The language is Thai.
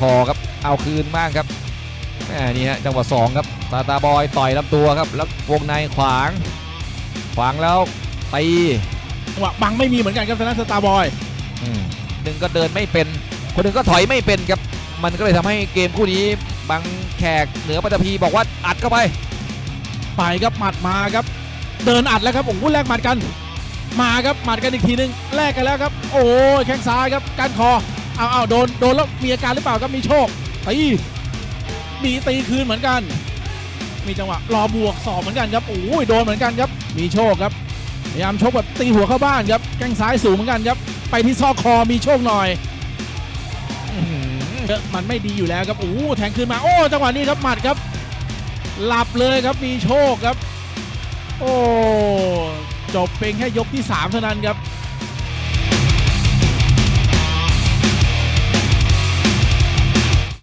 คอครับ เอาคืนบ้างครับแหมนี่ฮะจังหวะสองครับตาตาบอยต่อยลำตัวครับ แล้ววงในขวาง ขวางแล้วตีจังหวะบังไม่มีเหมือนกันครับทางด้านสตาร์บอยอืมหนึ่งก็เดินไม่เป็น คนหนึ่งก็ถอยไม่เป็นครับ มันก็เลยทำให้เกมคู่นี้บางแขกเหนือปัตตภีบอกว่าอัดเข้าไป ไปครับหมัดมาครับ เดินอัดแล้วครับโอ้โหแลกหมัดกัน มาครับหมัดกันอีกทีนึงแลกกันแล้วครับ โอ้ยแข้งซ้ายครับการคอ เอาเอาโดนโดนแล้วมีอาการหรือเปล่าครับมีโชคตีมีตีคืนเหมือนกัน มีจังหวะรอบวกสอบเหมือนกันครับโอ้ยโดนเหมือนกันครับ มีโชคครับพยายามชกแบบตีหัวเข้าบ้านครับแข้งซ้ายสูงเหมือนกันครับ ไปที่ซอกคอมีโชคหน่อยมันไม่ดีอยู่แล้วครับโอ้แทงคืนมาโอ้จังหวะนี้ครับหมัดครับ หลับเลยครับมีโชคครับ โอ้จบเป็นแค่ยกที่3เท่านั้นครับ